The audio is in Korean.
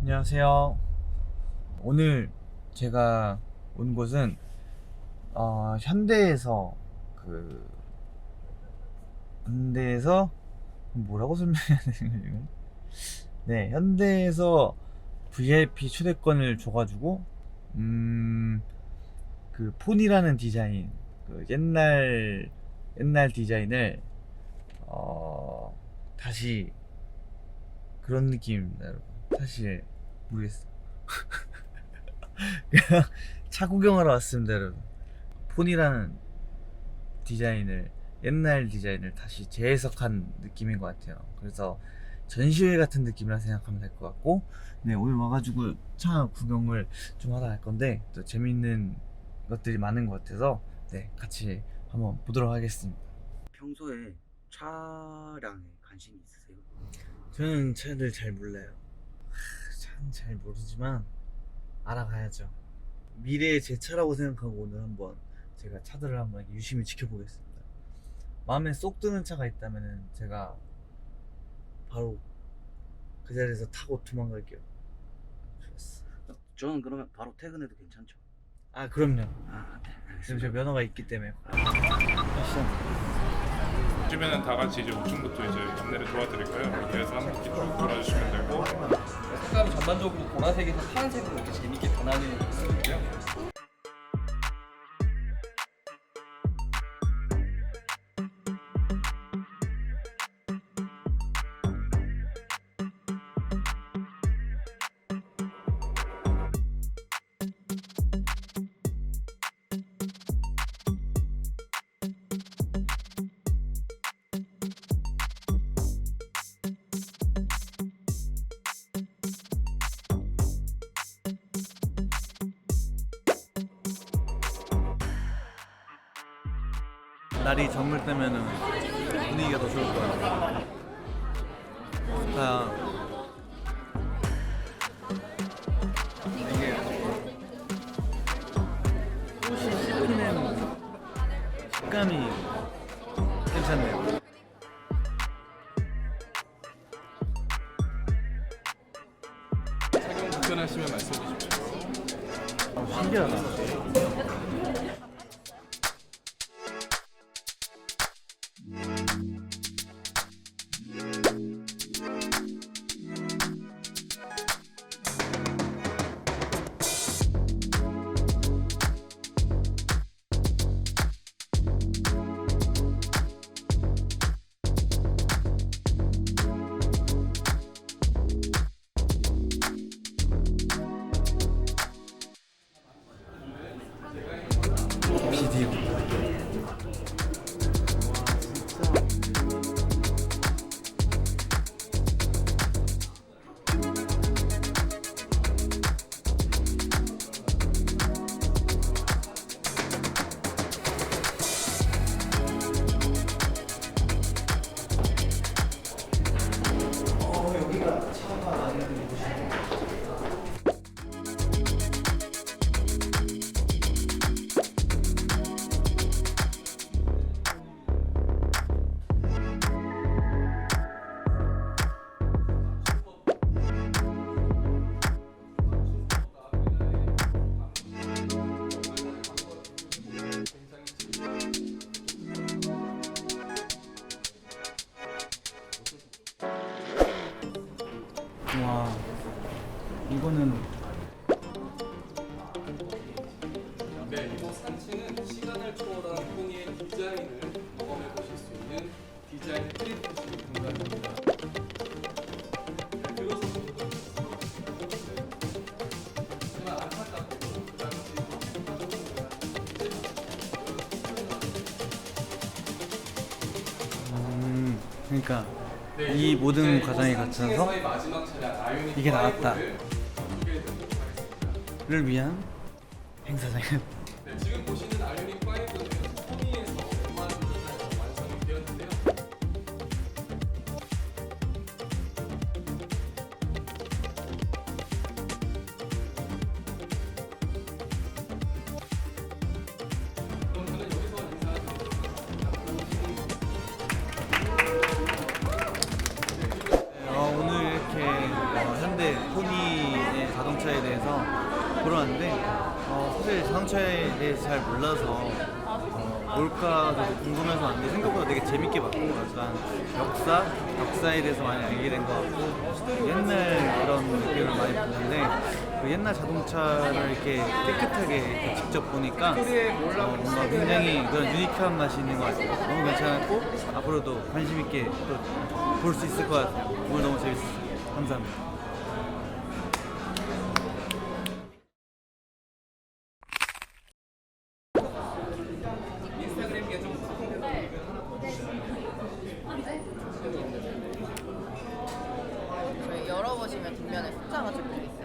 안녕하세요. 오늘 제가 온 곳은 어, 현대에서 그 현대에서 뭐라고 설명해야 되는 거지? 네, 현대에서 VIP 초대권을 줘가지고 음 그 폰이라는 디자인 그 옛날 옛날 디자인을 어 다시 그런 느낌입니다, 여러분. 사실 모르겠어. 그냥 차 구경하러 왔습니다, 여러분. 폰이라는 디자인을 옛날 디자인을 다시 재해석한 느낌인 것 같아요. 그래서 전시회 같은 느낌이라 생각하면 될 것 같고, 네 오늘 와가지고 차 구경을 좀 하다 갈 건데 또 재밌는 것들이 많은 것 같아서 네 같이 한번 보도록 하겠습니다. 평소에 차량에 관심이 있으세요? 저는 차를 잘 몰라요. 하, 차는 잘 모르지만 알아가야죠. 미래의 제 차라고 생각하고 오늘 한번 제가 차들을 한번 유심히 지켜보겠습니다. 마음에 쏙 드는 차가 있다면 제가 바로 그 자리에서 타고 도망갈게요. 좋았어. 저는 그러면 바로 퇴근해도 괜찮죠? 아 그럼요. 아, 네, 지금. 저 면허가 있기 때문에. 요즘에는 다 같이 이제 우측부터 이제 안내를 도와드릴까요? 그렇게 해서 한 바퀴 쭉 돌아주시면 되고 전반적으로 보라색에서 파란색으로 이렇게 재밌게 변하는 모습이고요. 날이 저물 때면은 분위기가 더 좋을 거야. 다 이게 꽃이 씹히는 식감이 괜찮네요. 착용 불편하시면 말씀해 주십시오. 아, 신기하다. 와 이거는 네, 이곳 3층은 시간을 초월한 폰의 디자인을 경험해 보실 수 있는 디자인 트리프트 공간입니다. 네, 그음 그러니까 네, 이 이곳 모든 과정에 거쳐서 3층에서의 마지막 차량 아이오닉 이게 나왔다. 5를 소개해 드리도록 하겠습니다. 를 위한 행사장 네, 지금 보시는 아이오닉 5는 보러 왔는데 어, 사실 자동차에 대해서 잘 몰라서 어, 뭘까 저도 궁금해서 왔는데 생각보다 되게 재밌게 봤고 약간 역사, 역사에 대해서 많이 알게 된 것 같고 옛날 그런 느낌을 많이 봤는데 그 옛날 자동차를 이렇게 깨끗하게 이렇게 직접 보니까 어, 뭔가 굉장히 그런 유니크한 맛이 있는 것 같아요. 너무 괜찮았고 앞으로도 관심 있게 또 볼 수 있을 것 같아요. 오늘 너무 재밌었어요. 감사합니다. 열어보시면 뒷면에 숫자가 적혀 있어요.